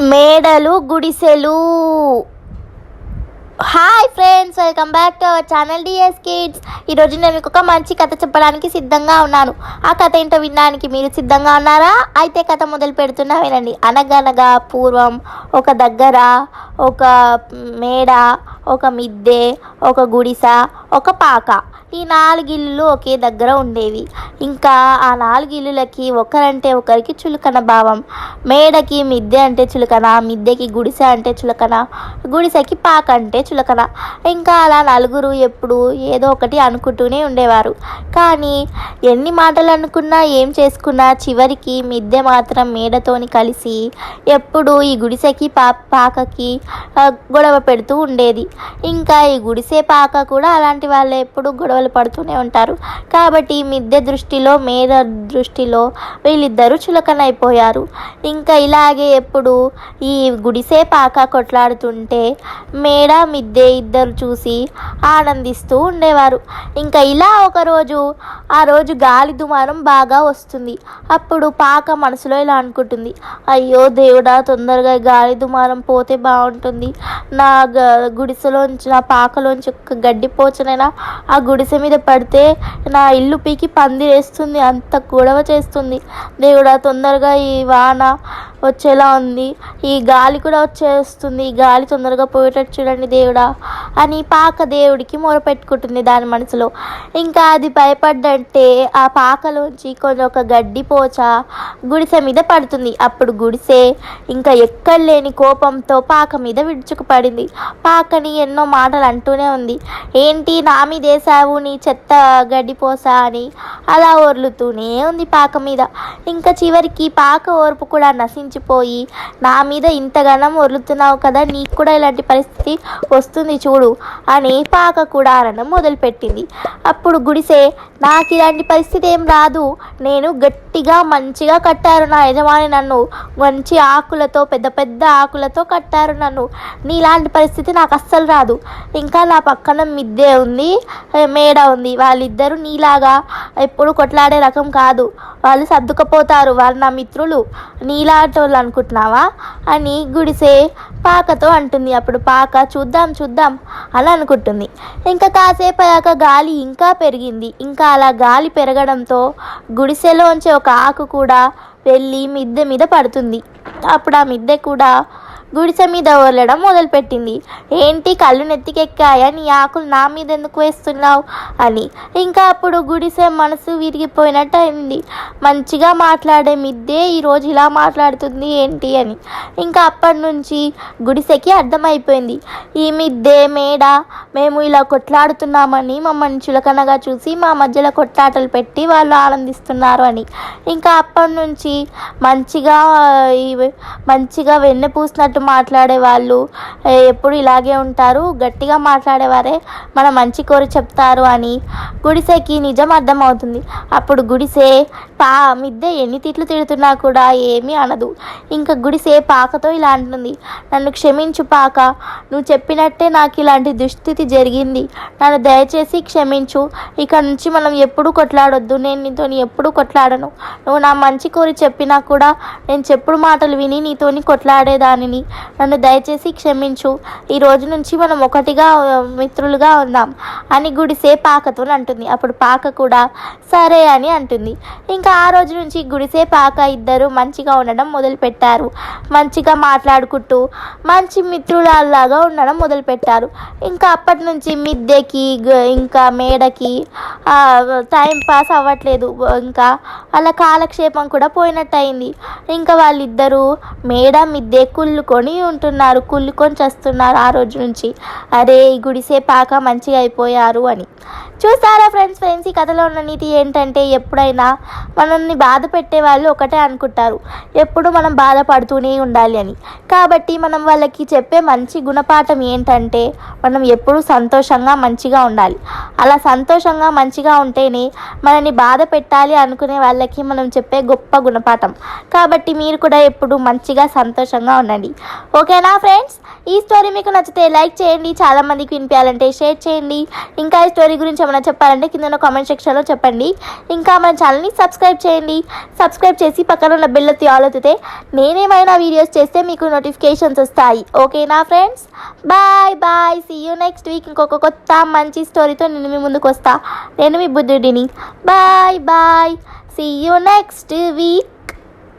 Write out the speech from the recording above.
మేడలు గుడిసెలు. Hi friends welcome back to our channel DS kids ఈరోజు నేను మీకు ఒక మంచి కథ చెప్పడానికి సిద్ధంగా ఉన్నాను. ఆ కథ ఏంటో వినడానికి మీరు సిద్ధంగా ఉన్నారా? అయితే కథ మొదలు పెడుతున్నా వినండి. అనగనగా పూర్వం ఒక దగ్గర ఒక మేడ ఒక మిద్దె ఒక గుడిస ఒక పాక ఈ నాలుగు ఒకే దగ్గర ఉండేవి. ఇంకా ఆ నాలుగు ఇల్లులకి ఒకరంటే ఒకరికి చులకన భావం. మేడకి మిద్దె అంటే చులకన మిద్దెకి గుడిసె అంటే చులకన గుడిసెకి పాక అంటే చులకన. ఇంకా అలా నలుగురు ఎప్పుడు ఏదో ఒకటి అనుకుంటూనే ఉండేవారు. కానీ ఎన్ని మాటలు అనుకున్నా ఏం చేసుకున్నా చివరికి మిద్దె మాత్రం మేడతోని కలిసి ఎప్పుడు ఈ గుడిసెకి పా పాకకి గొడవ పెడుతూ ఉండేది. ఇంకా ఈ గుడిసె పాక కూడా అలాంటి వాళ్ళు ఎప్పుడు గొడవలు పడుతూనే ఉంటారు. కాబట్టి మిద్దె దృష్టి దృష్టిలో మేధ దృష్టిలో వీళ్ళిద్దరూ చులకనైపోయారు. ఇంకా ఇలాగే ఎప్పుడు ఈ గుడిసె పాక కొట్లాడుతుంటే మేడ మిద్దె ఇద్దరు చూసి ఆనందిస్తూ ఉండేవారు. ఇంకా ఇలా ఒకరోజు ఆ రోజు గాలి దుమారం బాగా వస్తుంది. అప్పుడు పాక మనసులో ఇలా అనుకుంటుంది అయ్యో దేవుడా తొందరగా గాలి దుమారం పోతే బాగుంటుంది. నా గ గుడిసెలోంచి నా పాకలోంచి ఒక గడ్డి పోచనైనా ఆ గుడిసె మీద పడితే నా ఇల్లు పీకి చేస్తుంది అంత గొడవ చేస్తుంది. దేవుడా తొందరగా ఈ వాన వచ్చేలా ఉంది. ఈ గాలి కూడా వచ్చేస్తుంది. ఈ గాలి తొందరగా పోయేటట్టు చూడండి దేవుడా. అని పాక దేవుడికి మొరపెట్టుకుంటుంది దాని మనసులో. ఇంకా అది భయపడ్డంటే ఆ పాకలోంచి కొంచెం ఒక గడ్డి పోచ గుడిసె మీద పడుతుంది. అప్పుడు గుడిసె ఇంకా ఎక్కడ లేని కోపంతో పాక మీద విడుచుకుపడింది పాకని ఎన్నో మాటలు అంటూనే ఉంది. ఏంటి నా మీద వేసావు నీ చెత్త గడ్డి పోస అని అలా ఒర్లుతూనే ఉంది పాక మీద. ఇంకా చివరికి పాక ఓర్పు కూడా నశించిపోయి నా మీద ఇంతగానం ఒర్లుతున్నావు కదా నీకు కూడా ఇలాంటి పరిస్థితి వస్తుంది చూడు. అని పాక కూడా అనడం మొదలుపెట్టింది. అప్పుడు గుడిసే నాకు ఇలాంటి పరిస్థితి ఏం రాదు. నేను గట్టిగా మంచిగా కట్టారు నా యజమాని నన్ను. మంచి ఆకులతో పెద్ద పెద్ద ఆకులతో కట్టారు నన్ను. నీలాంటి పరిస్థితి నాకు అస్సలు రాదు. ఇంకా నా పక్కన మిద్దె ఉంది మేడ ఉంది. వాళ్ళిద్దరూ నీలాగా ఎప్పుడు కొట్లాడే రకం కాదు. వాళ్ళు సర్దుకపోతారు. వాళ్ళు నా మిత్రులు. నీలాంటి వాళ్ళు అనుకుంటున్నావా? అని గుడిసే పాకతో అంటుంది. అప్పుడు పాక చూద్దాం చూద్దాం అని అనుకుంటుంది. ఇంకా కాసేపు అయ్యాక గాలి ఇంకా పెరిగింది. ఇంకా అలా గాలి పెరగడంతో గుడిసెలోంచి ఒక ఆకు కూడా వెళ్ళి మిద్దె మీద పడుతుంది. అప్పుడు ఆ మిద్దె కూడా గుడిసె మీద ఓర్లడం మొదలుపెట్టింది. ఏంటి కళ్ళు నెత్తికెక్కాయా? నీ ఆకులు నా మీద ఎందుకు వేస్తున్నావు? అని. ఇంకా అప్పుడు గుడిసె మనసు విరిగిపోయినట్టు అయింది మంచిగా మాట్లాడే మిద్దే ఈరోజు ఇలా మాట్లాడుతుంది ఏంటి అని. ఇంకా అప్పటి నుంచి గుడిసెకి అర్థమైపోయింది. ఈ మిద్దే మేడ మేము ఇలా కొట్లాడుతున్నామని మమ్మల్ని చులకనగా చూసి మా మధ్యలో కొట్లాటలు పెట్టి వాళ్ళు ఆనందిస్తున్నారు అని. ఇంకా అప్పటి నుంచి మంచిగా మంచిగా వెన్నె పూసినట్టు మాట్లాడే వాళ్ళు ఎప్పుడు ఇలాగే ఉంటారు గట్టిగా మాట్లాడేవారే మన మంచి కోరి చెప్తారు అని. గుడిసెకి నిజం అర్థమవుతుంది. అప్పుడు గుడిసె పా మిద్దె ఎన్ని తిట్లు తిడుతున్నా కూడా ఏమీ అనదు. ఇంకా గుడిసే పాకతో ఇలా అంటుంది. నన్ను క్షమించు పాక నువ్వు చెప్పినట్టే నాకు ఇలాంటి దుస్థితి జరిగింది. నన్ను దయచేసి క్షమించు. ఇక నుంచి మనం ఎప్పుడూ కొట్లాడొద్దు. నేను నీతో ఎప్పుడూ కొట్లాడను. నువ్వు నా మంచి కోరి చెప్పినా కూడా నేను చెప్పుడు మాటలు విని నీతోని కొట్లాడేదానిని. నన్ను దయచేసి క్షమించు. ఈ రోజు నుంచి మనం ఒకటిగా మిత్రులుగా ఉందాం. అని గుడిసే పాకతో అంటుంది. అప్పుడు పాక కూడా సరే అని అంటుంది. ఇంకా ఆ రోజు నుంచి గుడిసే పాక ఇద్దరు మంచిగా ఉండడం మొదలుపెట్టారు. మంచిగా మాట్లాడుకుంటూ మంచి మిత్రులలాగా ఉండడం మొదలుపెట్టారు. ఇంకా అప్పటి నుంచి మిద్దెకి ఇంకా మేడకి టైం పాస్ అవ్వట్లేదు. ఇంకా వాళ్ళ కాలక్షేపం కూడా పోయినట్టు అయింది ఇంకా వాళ్ళిద్దరూ మేడ మిద్దె కుళ్ళు కుళ్ళుకొని ఉంటున్నారు కుళ్ళుకొని చేస్తున్నారు ఆ రోజు నుంచి. అరే ఈ గుడిసే పాక మంచిగా అయిపోయారు అని. చూస్తారా ఫ్రెండ్స్ ఫ్రెండ్స్ ఈ కథలో ఉన్న నీతి ఏంటంటే ఎప్పుడైనా మనల్ని బాధ పెట్టే వాళ్ళు ఒకటే అనుకుంటారు. ఎప్పుడు మనం బాధపడుతూనే ఉండాలి అని. కాబట్టి మనం వాళ్ళకి చెప్పే మంచి గుణపాఠం ఏంటంటే మనం ఎప్పుడూ సంతోషంగా మంచిగా ఉండాలి. అలా సంతోషంగా మంచిగా ఉంటేనే మనల్ని బాధ పెట్టాలి అనుకునే వాళ్ళకి మనం చెప్పే గొప్ప గుణపాఠం. కాబట్టి మీరు కూడా ఎప్పుడు మంచిగా సంతోషంగా ఉండండి. ఓకేనా ఫ్రెండ్స్ ఈ స్టోరీ మీకు నచ్చితే లైక్ చేయండి. చాలామందికి వినిపించాలంటే షేర్ చేయండి. ఇంకా ఈ స్టోరీ గురించి ఏమైనా చెప్పాలంటే కింద కామెంట్ సెక్షన్లో చెప్పండి. ఇంకా మన ఛానల్ని సబ్స్క్రైబ్ చేయండి. సబ్స్క్రైబ్ చేసి పక్కన ఉన్న బెల్ ఒత్తి నేనేమైనా వీడియోస్ చేస్తే మీకు నోటిఫికేషన్స్ వస్తాయి. ఓకేనా friends bye bye see you next week ఇంకొక కొత్త మంచి స్టోరీతో నేను మీ ముందుకు వస్తా. నేను మీ బుద్ధుడిని. Bye bye see you next week